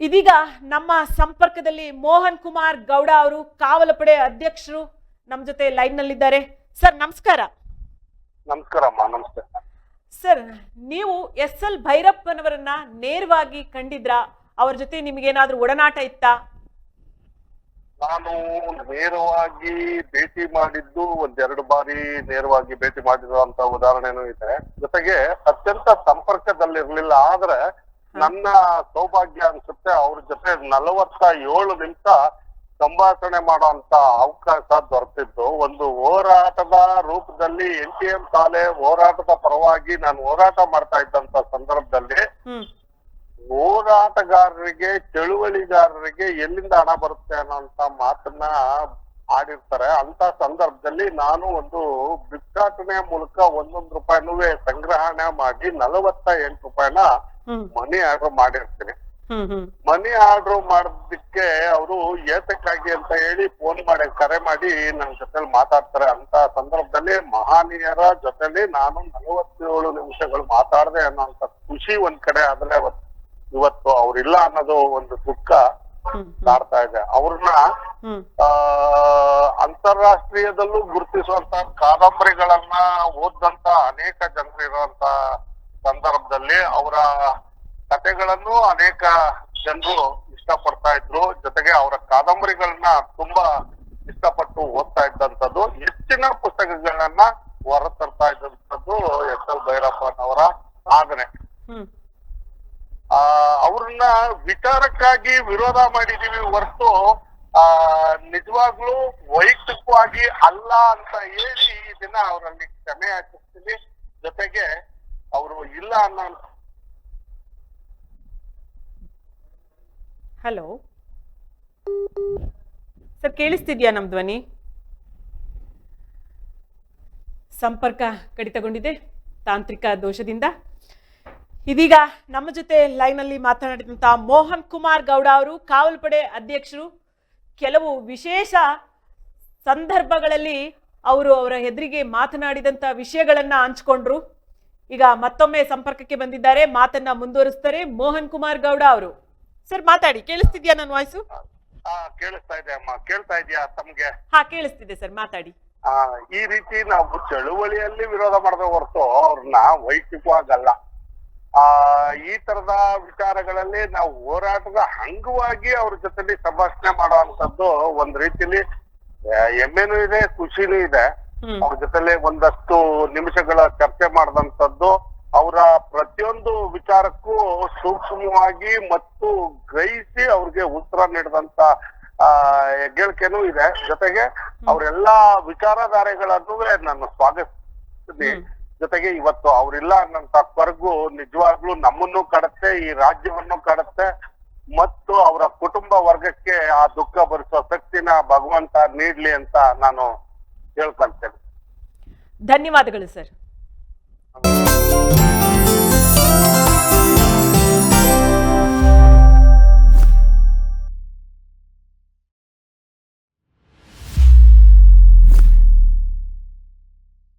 ಇದೀಗ ನಮ್ಮ ಸಂಪರ್ಕದಲ್ಲಿ ಮೋಹನ್ ಕುಮಾರ್ ಗೌಡ ಅವರು ಕಾವಲ ಪಡೆ ಅಧ್ಯಕ್ಷರು ನಮ್ಮ ಜೊತೆ ಲೈನ್ ನಲ್ಲಿದ್ದಾರೆ ಸರ್ ನಮಸ್ಕಾರ. ನಮಸ್ಕಾರಮ್ಮ ನಮಸ್ತೆ. ಸರ್ ನೀವು ಎಸ್ ಎಲ್ ಭೈರಪ್ಪನವರನ್ನ ನೇರವಾಗಿ ಕಂಡಿದ್ರಾ? ಅವ್ರ ಜೊತೆ ನಿಮ್ಗೇನಾದ್ರೂ ಒಡನಾಟ ಇತ್ತಾ? ನಾನು ನೇರವಾಗಿ ಭೇಟಿ ಮಾಡಿದ್ದು ಒಂದೆರಡು ಬಾರಿ ನೇರವಾಗಿ ಭೇಟಿ ಮಾಡಿರುವಂತ ಉದಾಹರಣೆನೂ ಇದೆ. ಜೊತೆಗೆ ಅತ್ಯಂತ ಸಂಪರ್ಕದಲ್ಲಿರ್ಲಿಲ್ಲ ಆದ್ರೆ ನನ್ನ ಸೌಭಾಗ್ಯ ಅನ್ಸುತ್ತೆ ಅವ್ರ ಜೊತೆ ನಲವತ್ತ ಏಳು ನಿಮಿಷ ಸಂಭಾಷಣೆ ಮಾಡುವಂತ ಅವಕಾಶ ದೊರೆತಿದ್ದು ಒಂದು ಹೋರಾಟದ ರೂಪದಲ್ಲಿ ಎನ್ ಟಿ ಎಂ ಶಾಲೆ ಹೋರಾಟದ ಪರವಾಗಿ ನಾನು ಹೋರಾಟ ಮಾಡ್ತಾ ಇದ್ದಂತ ಸಂದರ್ಭದಲ್ಲಿ ಹೋರಾಟಗಾರರಿಗೆ ಚಳುವಳಿಗಾರರಿಗೆ ಎಲ್ಲಿಂದ ಹಣ ಬರುತ್ತೆ ಅನ್ನೋಂತ ಮಾತನ್ನ ಆಡಿರ್ತಾರೆ. ಅಂತ ಸಂದರ್ಭದಲ್ಲಿ ನಾನು ಒಂದು ಬಿಕ್ಕಾಟನೆ ಮೂಲಕ ಒಂದೊಂದು ರೂಪಾಯಿನೂ ಸಂಗ್ರಹಣೆ ಮಾಡಿ ನಲವತ್ತ ಎಂಟು ರೂಪಾಯಿನ ಮನಿ ಆರ್ಡರ್ ಮಾಡಿರ್ತೀನಿ. ಮನಿ ಆರ್ಡರ್ ಮಾಡಿದ್ದಕ್ಕೆ ಅವರು ಏತಕ್ಕಾಗಿ ಅಂತ ಹೇಳಿ ಫೋನ್ ಮಾಡಿ ಕರೆ ಮಾಡಿ ನನ್ನ ಜೊತೆಲಿ ಮಾತಾಡ್ತಾರೆ. ಅಂತ ಸಂದರ್ಭದಲ್ಲಿ ಮಹಾನೀಯರ ಜೊತೆಲಿ ನಾನು ನಲವತ್ತೇಳು ನಿಮಿಷಗಳು ಮಾತಾಡದೆ ಅನ್ನೋಂತ ಖುಷಿ ಒಂದ್ ಕಡೆ ಆದ್ರೆ ಇವತ್ತು- ಅವ್ರಿಲ್ಲ ಅನ್ನೋದು ಒಂದು ದುಃಖ ಮಾಡ್ತಾ ಕಾಡ್ತಾ ಇದೆ. ಅವ್ರನ್ನ ಅಂತಾರಾಷ್ಟ್ರೀಯದಲ್ಲೂ ಗುರುತಿಸುವಂತ ಕಾದಂಬರಿಗಳನ್ನ ಓದಂತ ಅನೇಕ ಜನರಿರುವಂತ ಸಂದರ್ಭದಲ್ಲಿ ಅವರ ಕಥೆಗಳನ್ನು ಅನೇಕ ಜನರು ಇಷ್ಟಪಡ್ತಾ ಇದ್ರು. ಜೊತೆಗೆ ಅವರ ಕಾದಂಬರಿಗಳನ್ನ ತುಂಬಾ ಇಷ್ಟಪಟ್ಟು ಓದ್ತಾ ಇದ್ದಂಥದ್ದು. ಹೆಚ್ಚಿನ ಪುಸ್ತಕಗಳನ್ನ ಹೊರತರ್ತಾ ಇದ್ದಂಥದ್ದು ಎಸ್ ಎಲ್ ಭೈರಪ್ಪನವರ ಸಾಧನೆ. ಆ ಅವ್ರನ್ನ ವಿಚಾರಕ್ಕಾಗಿ ವಿರೋಧ ಮಾಡಿದೀವಿ ಹೊರತು ಆ ನಿಜವಾಗ್ಲೂ ವೈಯಕ್ತಿಕವಾಗಿ ಅಲ್ಲ ಅಂತ ಹೇಳಿ ಈ ದಿನ ಅವರಲ್ಲಿ ಕ್ಷಮೆ ಆಚರಿಸ್ತೀವಿ ಜೊತೆಗೆ ಅವರು ಇಲ್ಲ ಅನ್ನೋ ಹಲೋ. ಸರ್, ಕೇಳಿಸ್ತಿದ್ಯಾ ನಮ್ ಧ್ವನಿ? ಸಂಪರ್ಕ ಕಡಿತಗೊಂಡಿದೆ ತಾಂತ್ರಿಕ ದೋಷದಿಂದ. ಇದೀಗ ನಮ್ಮ ಜೊತೆ ಲೈನಲ್ಲಿ ಮಾತನಾಡಿದಂತ ಮೋಹನ್ ಕುಮಾರ್ ಗೌಡ ಅವರು ಕಾವಲು ಪಡೆ ಅಧ್ಯಕ್ಷರು. ಕೆಲವು ವಿಶೇಷ ಸಂದರ್ಭಗಳಲ್ಲಿ ಅವರು ಅವರ ಹೆದರಿಗೆ ಮಾತನಾಡಿದಂತ ವಿಷಯಗಳನ್ನ ಹಂಚ್ಕೊಂಡ್ರು. ಈಗ ಮತ್ತೊಮ್ಮೆ ಸಂಪರ್ಕಕ್ಕೆ ಬಂದಿದ್ದಾರೆ, ಮಾತನ್ನ ಮುಂದುವರಿಸ್ತಾರೆ ಮೋಹನ್ ಕುಮಾರ್ ಗೌಡ ಅವರು. ಸರ್ ಮಾತಾಡಿ. ಕೇಳಿಸ್ತಿದ್ಯಾ ನನ್ನ ವಾಯ್ಸು ಆ ಕೇಳಿಸ್ತಾ ಇದೆ ಅಮ್ಮ. ಕೇಳ್ತಾ ಇದೆಯಾ ತಮ್ಗೆ? ಹಾ ಕೇಳಿಸ್ತಿದೆ ಸರ್ ಮಾತಾಡಿ. ಆ ಈ ರೀತಿ ನಾವು ಚಳುವಳಿಯಲ್ಲಿ ವಿರೋಧ ಮಾಡದೆ ಹೊರತು ಅವ್ರನ್ನ ವೈಯಕ್ತಿಕವಾಗಲ್ಲ. ಆ ಈ ತರದ ವಿಚಾರಗಳಲ್ಲಿ ನಾವು ಹೋರಾಟದ ಅಂಗವಾಗಿ ಅವ್ರ ಜೊತೆಲಿ ಸಂಭಾಷಣೆ ಮಾಡುವಂತದ್ದು ಒಂದ್ ರೀತಿಲಿ ಎಮ್ಮೆನೂ ಹೆಮ್ಮೆನೂ ಇದೆ ಖುಷಿನೂ ಇದೆ. ಹ್ಮ್. ಅವ್ರ ಜೊತೆಲಿ ಒಂದಷ್ಟು ನಿಮಿಷಗಳ ಚರ್ಚೆ ಮಾಡಿದಂಥದ್ದು ಅವರ ಪ್ರತಿಯೊಂದು ವಿಚಾರಕ್ಕೂ ಸೂಕ್ಷ್ಮವಾಗಿ ಮತ್ತು ಗ್ರಹಿಸಿ ಅವ್ರಿಗೆ ಉತ್ತರ ನೀಡಿದಂತ ಆ ಹೆಗ್ಗಳಿಕೆನೂ ಇದೆ. ಜೊತೆಗೆ ಅವರೆಲ್ಲಾ ವಿಚಾರಧಾರೆಗಳನ್ನು ನಾನು ಸ್ವಾಗತಿಸ್ತೀನಿ. ಜೊತೆಗೆ ಇವತ್ತು ಅವ್ರಿಲ್ಲ ಅನ್ನಂತ ಕೊರಗು ನಿಜವಾಗ್ಲೂ ನಮ್ಮನ್ನು ಕಡತ್ತೆ ಈ ರಾಜ್ಯವನ್ನು ಕಡತ್ತೆ ಮತ್ತು ಅವರ ಕುಟುಂಬ ವರ್ಗಕ್ಕೆ ಆ ದುಃಖ ಭರಿಸುವ ಶಕ್ತಿನ ಭಗವಂತ ನೀಡ್ಲಿ ಅಂತ ನಾನು ಹೇಳ್ಕೊಂತೇನೆ. ಧನ್ಯವಾದಗಳು ಸರ್.